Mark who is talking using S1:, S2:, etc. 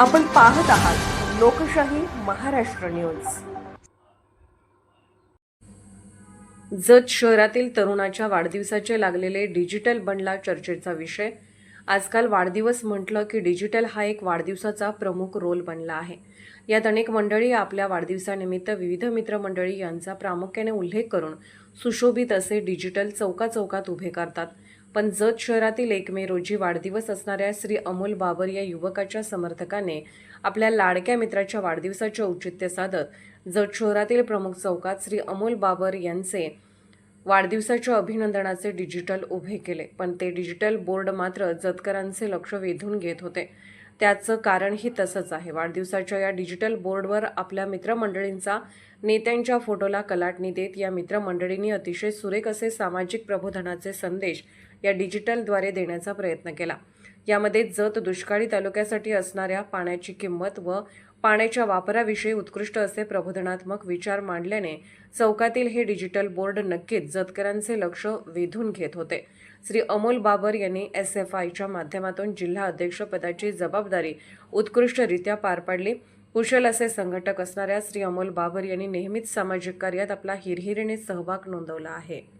S1: आपण पाहत आहात लोकशाही महाराष्ट्र न्यूज. जत शहरातील तरुणाच्या वाढदिवसाचे लागलेले डिजिटल बनला चर्चेचा विषय. आजकाल वाढदिवस म्हटलं की डिजिटल हा एक वाढदिवसाचा प्रमुख रोल बनला आहे. यात अनेक मंडळी आपल्या वाढदिवसानिमित्त विविध मित्रमंडळी यांचा प्रामुख्याने उल्लेख करून सुशोभित असे डिजिटल चौका चौकात उभे करतात. पण जत शहरातील एक मे रोजी वाढदिवस असणाऱ्या श्री अमोल बाबर या युवकाच्या समर्थकाने आपल्या लाडक्या मित्राच्या वाढदिवसाचे औचित्य साधत जत शहरातील प्रमुख चौकात श्री अमोल बाबर यांचे वाढदिवसाच्या अभिनंदनाचे डिजिटल उभे केले. पण ते डिजिटल बोर्ड मात्र जतकरांचे लक्ष वेधून घेत होते. त्याचं कारणही तसंच आहे. वाढदिवसाच्या या डिजिटल बोर्डवर आपल्या मित्रमंडळींचा नेत्यांच्या फोटोला कलाटणी देत या मित्रमंडळींनी अतिशय सुरेख असे सामाजिक प्रबोधनाचे संदेश या डिजिटलद्वारे देण्याचा प्रयत्न केला. यामध्ये जत दुष्काळी तालुक्यासाठी असणाऱ्या पाण्याची किंमत व पाण्याच्या वापराविषयी उत्कृष्ट असे प्रबोधनात्मक विचार मांडल्याने चौकातील हे डिजिटल बोर्ड नक्कीच जतकरांचे लक्ष वेधून घेत होते. श्री अमोल बाबर यांनी एस एफ आयच्या माध्यमातून जिल्हा अध्यक्षपदाची जबाबदारी उत्कृष्टरित्या पार पाडली. कुशल असे संघटक असणाऱ्या श्री अमोल बाबर यांनी नेहमीच सामाजिक कार्यात आपला हिरहिरीने सहभाग नोंदवला आहे.